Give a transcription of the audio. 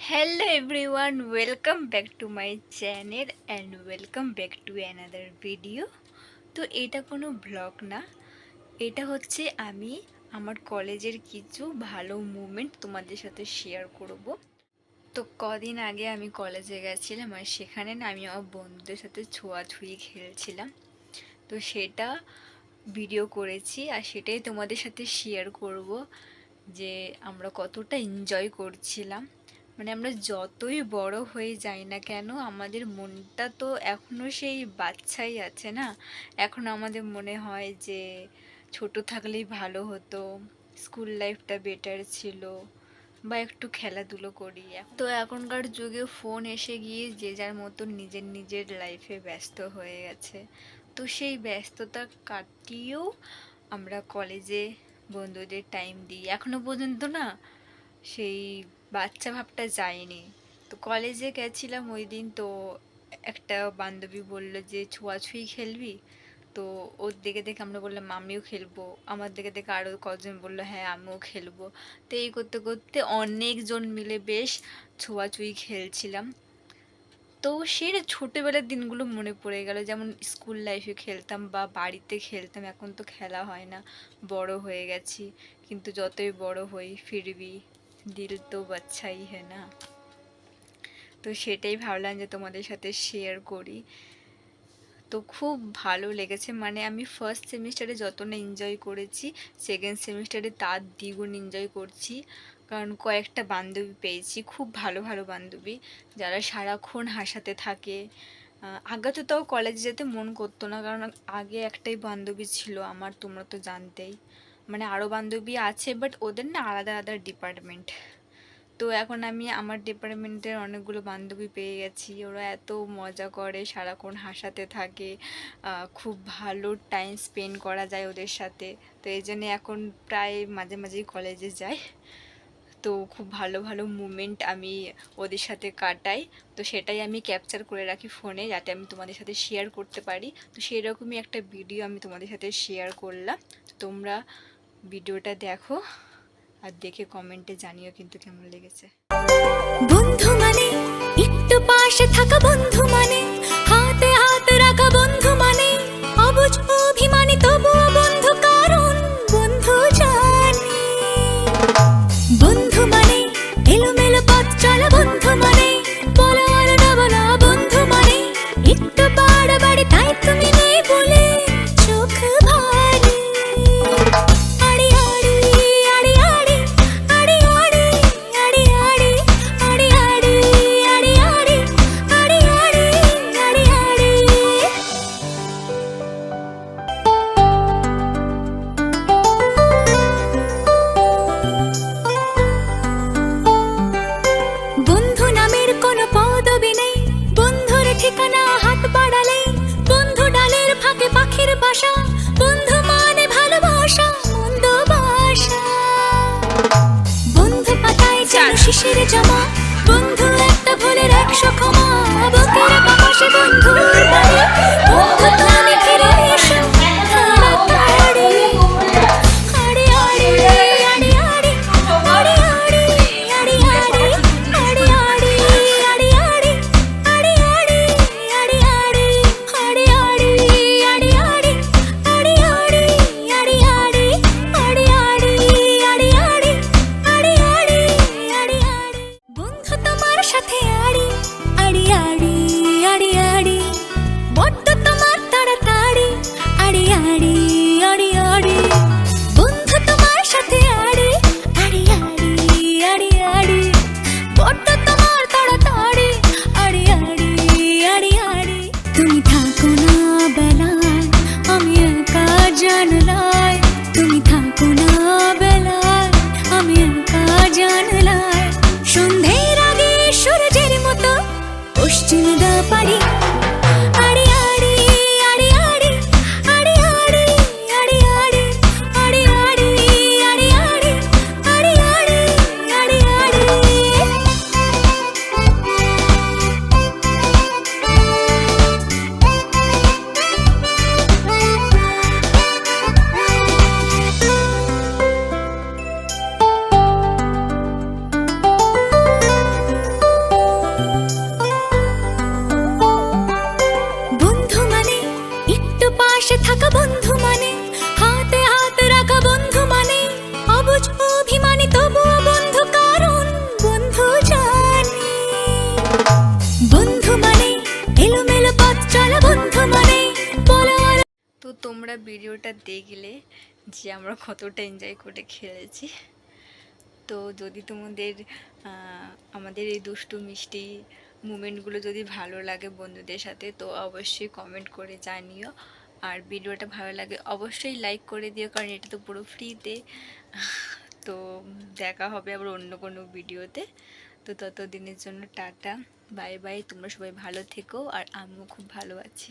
Hello everyone, welcome back to my channel and welcome back to another video. তো এটা কোনো blog না এটা হচ্ছে আমি আমার কলেজের কিছু ভালো মুমেন্ট তোমাদের সাথে শেয়ার করব। তো কদিন আগে আমি কলেজে গেছিলাম আর সেখানে না আমি আমার বন্ধুদের সাথে ছোঁয়াছুঁয়ি খেলছিলাম। তো সেটা ভিডিও করেছি আর সেটাই তোমাদের সাথে শেয়ার করব যে আমরা কতটা এনজয় করছিলাম। মানে আমরা যতই বড় হয়ে যাই না কেন, আমাদের মনটা তো এখনও সেই বাচ্চাই আছে না? এখন আমাদের মনে হয় যে ছোট থাকলেই ভালো হতো, স্কুল লাইফটা বেটার ছিল বা একটু খেলাধুলো করি। তো এখনকার যুগে ফোন এসে গিয়ে যে যার মতো নিজের নিজের লাইফে ব্যস্ত হয়ে গেছে। তো সেই ব্যস্ততা কাটিয়েও আমরা কলেজে বন্ধুদের টাইম দিই। এখনও পর্যন্ত না সেই বাচ্চা ভাবটা যায়নি। তো কলেজে গেছিলাম ওই দিন তো একটা বান্ধবী বলল যে ছোঁয়াছুঁই খেলবি? তো ওর দেখে দেখে আমরা বললাম আমিও খেলব। আমার দেখে দেখে আরও কজন বলল হ্যাঁ আমিও খেলব। তো এই করতে করতে অনেকজন মিলে বেশ ছোঁয়াছুঁই খেলছিলাম। তো সেই ছোটোবেলার দিনগুলো মনে পড়ে গেল। যেমন স্কুল লাইফে খেলতাম বা বাড়িতে খেলতাম, এখন তো খেলা হয় না। বড় হয়ে গেছি, কিন্তু যতই বড় হই, ফিরবি। দিল তো বাচ্চাই হ্যাঁ না? তো সেটাই ভাবলাম যে তোমাদের সাথে শেয়ার করি। তো খুব ভালো লেগেছে মানে আমি ফার্স্ট সেমিস্টারে যত না এনজয় করেছি সেকেন্ড সেমিস্টারে তার দ্বিগুণ এনজয় করছি। কারণ কয়েকটা বান্ধবী পেয়েছি, খুব ভালো ভালো বান্ধবী। যারা সারাক্ষণ হাসাতে থাকে। আগে তো তাও কলেজে যেতে মন করতো না, কারণ আগে একটাই বান্ধবী ছিল আমার, তোমরা তো জানতেই। মানে আরও বান্ধবী আছে বাট ওদের না আলাদা আলাদা ডিপার্টমেন্ট তো এখন আমি আমার ডিপার্টমেন্টের অনেকগুলো বান্ধবী পেয়ে গেছি। ওরা এত মজা করে, সারাক্ষণ হাসাতে থাকে। খুব ভালো টাইম স্পেন্ড করা যায় ওদের সাথে। তো এই জন্যে এখন প্রায় মাঝে মাঝেই কলেজে যাই। তো খুব ভালো ভালো মুমেন্ট আমি ওদের সাথে কাটাই। তো সেটাই আমি ক্যাপচার করে রাখি ফোনে যাতে আমি তোমাদের সাথে শেয়ার করতে পারি। তো সেই রকমই একটা ভিডিও আমি তোমাদের সাথে শেয়ার করলাম। তোমরা ভিডিওটা দেখো আর দেখে কমেন্টে জানিও কিন্তু কেমন লেগেছে। বন্ধু মানে একটু পাশে থাকা বন্ধু মানে হাতে হাত রাখা বন্ধু মানে অবুঝ অভিমানী তবুও বন্ধু কারণ, বন্ধু জানে। বন্ধু মানে এলোমেলো পথ চলা পাতায় শিশিরে জমা বন্ধু একটা ভুলের একশো ক্ষমা বন্ধুর বন্ধু বাড়ি বন্ধু அழ তোমরা ভিডিওটা দেখলে যে আমরা কতটা এনজয় করে খেলেছি। তো যদি তোমাদের আমাদের এই দুষ্টু মিষ্টি মুমেন্টগুলো যদি ভালো লাগে বন্ধুদের সাথে, তো অবশ্যই কমেন্ট করে জানিও। আর ভিডিওটা ভালো লাগে অবশ্যই লাইক করে দিও, কারণ এটা তো পুরো ফ্রিতে তো দেখা হবে আবার অন্য কোনো ভিডিওতে। তো ততদিনের জন্য টাটা বাই বাই তোমরা সবাই ভালো থেকো, আর আমিও খুব ভালো আছি।